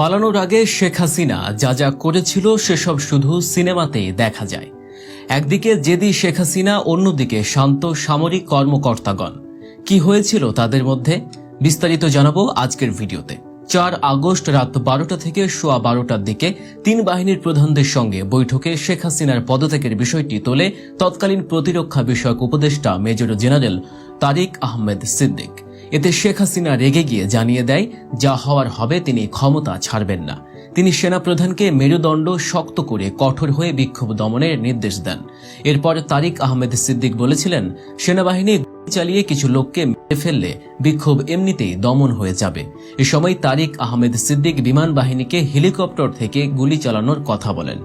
পালানোর আগে শেখ হাসিনা যা যা করেছিল সেসব শুধু সিনেমাতেই দেখা যায়। একদিকে জেদি শেখ হাসিনা, অন্যদিকে শান্ত সামরিক কর্মকর্তাগণ। কি হয়েছিল তাদের মধ্যে? বিস্তারিত জানাব আজকের ভিডিওতে। চার আগস্ট রাত বারোটা থেকে সোয়া বারোটার দিকে তিন বাহিনীর প্রধানদের সঙ্গে বৈঠকে শেখ হাসিনার পদত্যাগের বিষয়টি তোলে তৎকালীন প্রতিরক্ষা বিষয়ক উপদেষ্টা মেজর জেনারেল তারিক আহমেদ সিদ্দিক। এতে শেখ হাসিনা রেগে গিয়ে জানিয়ে দেয়, যা হওয়ার হবে তিনি ক্ষমতা ছাড়বেন না। তিনি সেনাপ্রধানকে মেরুদণ্ড শক্ত করে কঠোর হয়ে বিক্ষোভ দমনের নির্দেশ দেন। এরপর তারিক আহমেদ সিদ্দিক বলেছিলেন, সেনাবাহিনী চালিয়ে কিছু লোককে মেরে ফেললে বিক্ষোভ এমনিতেই দমন হয়ে যাবে। এ সময় তারিক আহমেদ সিদ্দিক বিমান বাহিনীকে হেলিকপ্টার থেকে গুলি চালানোর কথা বলেন।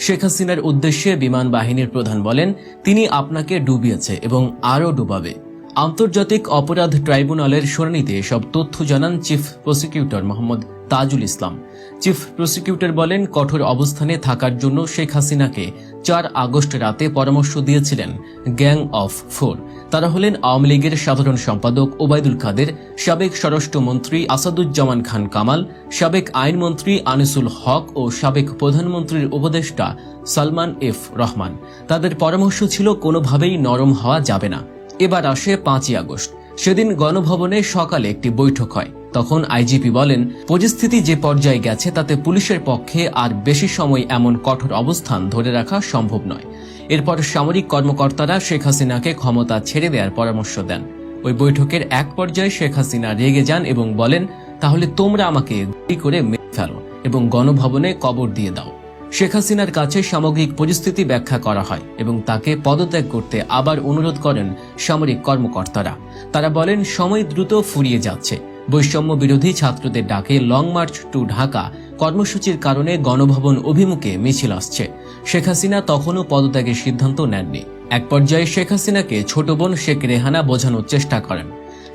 শেখ হাসিনার উদ্দেশ্যে বিমান বাহিনীর প্রধান বলেন, তিনি আপনাকে ডুবিয়েছে এবং আরও ডুবাবে। আন্তর্জাতিক অপরাধ ট্রাইব্যুনালের শুনানিতে সব তথ্য জানান chief prosecutor Mohammad Tajul Islam. Chief prosecutor বলেন, কঠোর অবস্থানে থাকার জন্য শেখ হাসিনাকে চার আগস্ট রাতে পরামর্শ দিয়েছিলেন গ্যাং অফ ফোর। তারা হলেন আওয়ামী লীগের সাধারণ সম্পাদক ওবায়দুল কাদের, সাবেক স্বরাষ্ট্রমন্ত্রী আসাদুজ্জামান খান কামাল, সাবেক আইনমন্ত্রী আনিসুল হক ও সাবেক প্রধানমন্ত্রীর উপদেষ্টা সালমান এফ রহমান। তাদের পরামর্শ ছিল, কোনোভাবেই নরম হওয়া যাবে না। এবার আসে পাঁচই আগস্ট। সেদিন গণভবনে সকালে একটি বৈঠক হয়। তখন আইজিপি বলেন, পরিস্থিতি যে পর্যায়ে গেছে তাতে পুলিশের পক্ষে আর বেশি সময় এমন কঠোর অবস্থান ধরে রাখা সম্ভব নয়। এরপর সামরিক কর্মকর্তারা শেখ হাসিনাকে ক্ষমতা ছেড়ে দেওয়ার পরামর্শ দেন। ওই বৈঠকের এক পর্যায়ে শেখ হাসিনা রেগে যান এবং বলেন, তাহলে তোমরা আমাকে করে মেরে ফেলো এবং গণভবনে কবর দিয়ে দাও। শেখ হাসিনার কাছে সামগ্রিক পরিস্থিতি ব্যাখ্যা করা হয় এবং তাকে পদত্যাগ করতে আবার অনুরোধ করেন সামরিক কর্মকর্তারা। তারা বলেন, সময় দ্রুত ফুরিয়ে যাচ্ছে। বৈষম্য বিরোধী ছাত্রদের ডাকে লং মার্চ টু ঢাকা। কর্মসূচির কারণে গণভবন অভিমুখে মিছিল আসছে। শেখ হাসিনা তখনও পদত্যাগের সিদ্ধান্ত নেননি। এক পর্যায়ে শেখ হাসিনাকে ছোট বোন শেখ রেহানা বোঝানোর চেষ্টা করেন।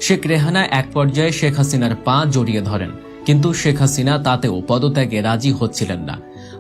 শেখ রেহানা এক পর্যায়ে শেখ হাসিনার পা জড়িয়ে ধরেন, কিন্তু শেখ হাসিনা তাতেও পদত্যাগে রাজি হচ্ছিলেন না।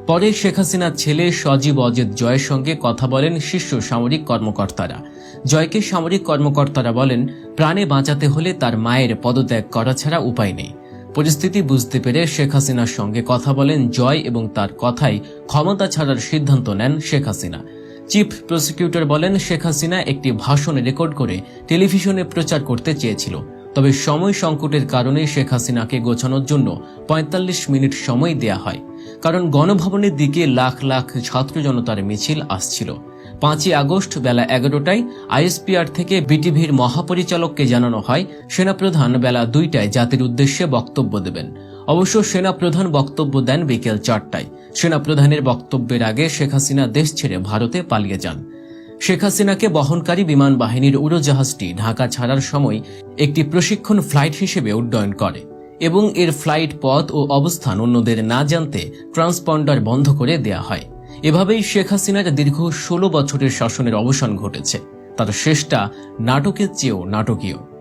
পরে শেখ হাসিনার ছেলে সজীব অজিত জয়ের সঙ্গে কথা বলেন শীর্ষ সামরিক কর্মকর্তারা। জয়কে সামরিক কর্মকর্তারা বলেন, প্রাণে বাঁচাতে হলে তার মায়ের পদত্যাগ করা ছাড়া উপায় নেই। পরিস্থিতি বুঝতে পেরে শেখ হাসিনার সঙ্গে কথা বলেন জয় এবং তার কথাই ক্ষমতা ছাড়ার সিদ্ধান্ত নেন শেখ হাসিনা। চিফ প্রসিকিউটর বলেন, শেখ হাসিনা একটি ভাষণ রেকর্ড করে টেলিভিশনে প্রচার করতে চেয়েছিল। তবে সময় সংকটের কারণে শেখ হাসিনাকে গোছানোর জন্য ৪৫ মিনিট সময় দেয়া হয়। কারণ গণভবনের দিকে লাখ লাখ ছাত্র জনতার মিছিল আসছিল। পাঁচই আগস্ট বেলা এগারোটায় আইএসপিআর থেকে বিটিভির মহাপরিচালককে জানানো হয়, সেনাপ্রধান বেলা দুইটায় জাতির উদ্দেশ্যে বক্তব্য দেবেন। অবশ্য সেনাপ্রধান বক্তব্য দেন বিকেল চারটায়। সেনাপ্রধানের বক্তব্যের আগে শেখ হাসিনা দেশ ছেড়ে ভারতে পালিয়ে যান। শেখ হাসিনাকে বহনকারী বিমান বাহিনীর উড়োজাহাজটি ঢাকা ছাড়ার সময় একটি প্রশিক্ষণ ফ্লাইট হিসেবে উড্ডয়ন করে। এবং এর ফ্লাইট পথ ও অবস্থান অন্যদের না জানতে ট্রান্সপন্ডার বন্ধ করে দেয়া হয়। এভাবেই শেখ হাসিনার দীর্ঘ ষোলো বছরের শাসনের অবসান ঘটেছে। তার শেষটা নাটকের চেয়েও নাটকীয়।